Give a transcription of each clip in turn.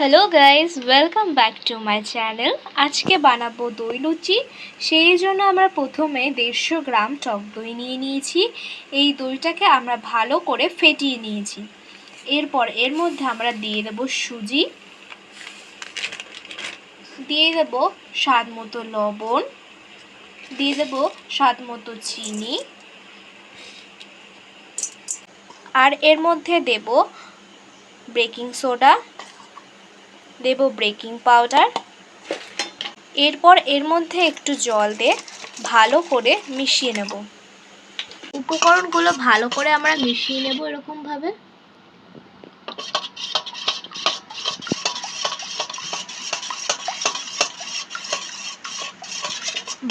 Hello guys welcome back to my channel আজকে বানাবো দই লুচি। সেই জন্য আমরা প্রথমে দেড়শো গ্রাম টক দই নিয়ে নিয়েছি। এই দইটাকে আমরা ভালো করে ফেটিয়ে নিয়েছি। এরপর এর মধ্যে আমরা দিয়ে দেবো সুজি। দিয়ে দেব স্বাদ মতো লবণ। দিয়ে দেব স্বাদ মতো চিনি। আর এর মধ্যে দেব বেকিং সোডা। দেব বেকিং পাউডার। এরপর এর মধ্যে একটু জল দিয়ে ভালো করে মিশিয়ে নেব। উপকরণগুলো ভালো করে আমরা মিশিয়ে নেব এরকমভাবে।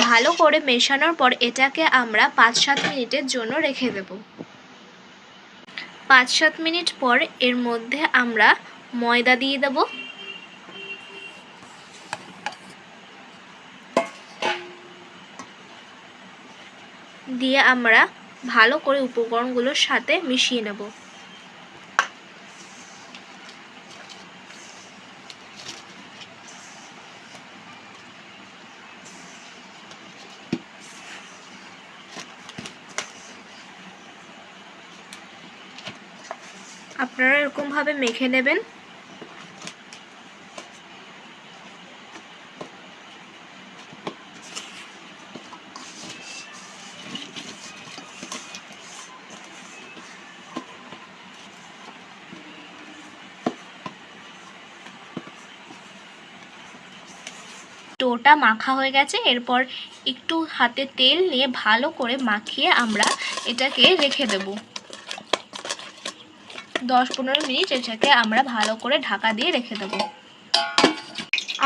ভালো করে মেশানোর পর এটাকে আমরা পাঁচ সাত মিনিটের জন্য রেখে দেব। পাঁচ সাত মিনিট পর এর মধ্যে আমরা ময়দা দিয়ে দেবো। দিয়ে আমরা ভালো করে উপকরণগুলোর সাথে মিশিয়ে নেব। আপনারা এরকমভাবে মেখে নেবেন। ডোটা মাখা হয়ে গেছে। এরপর একটু হাতে তেল নিয়ে ভালো করে মাখিয়ে আমরা এটাকে রেখে দেব। দশ পনেরো মিনিট এটাকে আমরা ভালো করে ঢাকা দিয়ে রেখে দেব।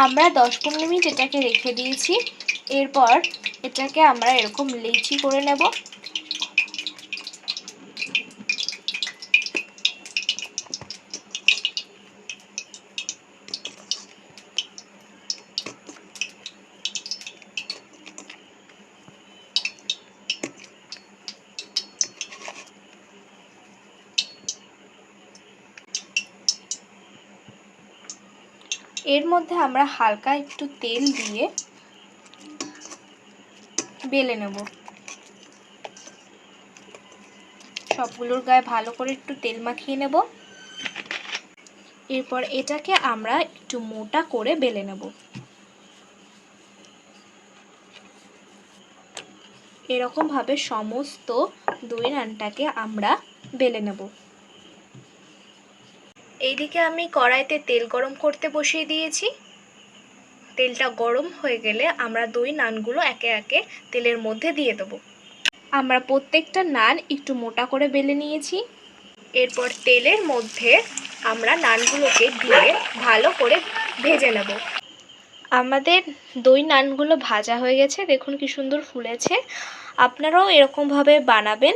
আমরা দশ পনেরো মিনিট এটাকে রেখে দিয়েছি। এরপর এটাকে আমরা এরকম লিচি করে নেব। এর মধ্যে আমরা হালকা একটু তেল দিয়ে বেলে নেব। সবগুলোর গায়ে ভালো করে একটু তেল মাখিয়ে নেব। এরপর এটাকে আমরা একটু মোটা করে বেলে নেব। এরকমভাবে সমস্ত দই নানটাকে আমরা বেলে নেব। এইদিকে আমি কড়াইতে তেল গরম করতে বসিয়ে দিয়েছি। তেলটা গরম হয়ে গেলে আমরা দই নানগুলো একে একে তেলের মধ্যে দিয়ে দেবো। আমরা প্রত্যেকটা নান একটু মোটা করে বেলে নিয়েছি। এরপর তেলের মধ্যে আমরা নানগুলোকে দিয়ে ভালো করে ভেজে নেব। আমাদের দই নানগুলো ভাজা হয়ে গেছে, দেখুন কি সুন্দর ফুলেছে। আপনারাও এরকমভাবে বানাবেন।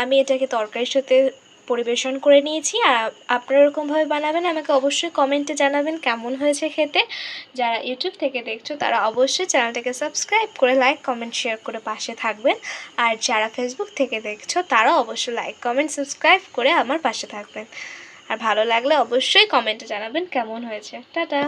আমি এটাকে তরকারির সাথে পরিবেশন করে নিয়েছি। আর আপনারা এরকমভাবে বানাবেন, আমাকে অবশ্যই কমেন্টে জানাবেন কেমন হয়েছে খেতে। যারা ইউটিউব থেকে দেখছ, তারা অবশ্যই চ্যানেলটাকে সাবস্ক্রাইব করে লাইক কমেন্ট শেয়ার করে পাশে থাকবেন। আর যারা ফেসবুক থেকে দেখছ, তারা অবশ্যই লাইক কমেন্ট সাবস্ক্রাইব করে আমার পাশে থাকবেন। আর ভালো লাগলে অবশ্যই কমেন্টে জানাবেন কেমন হয়েছে। টাটা!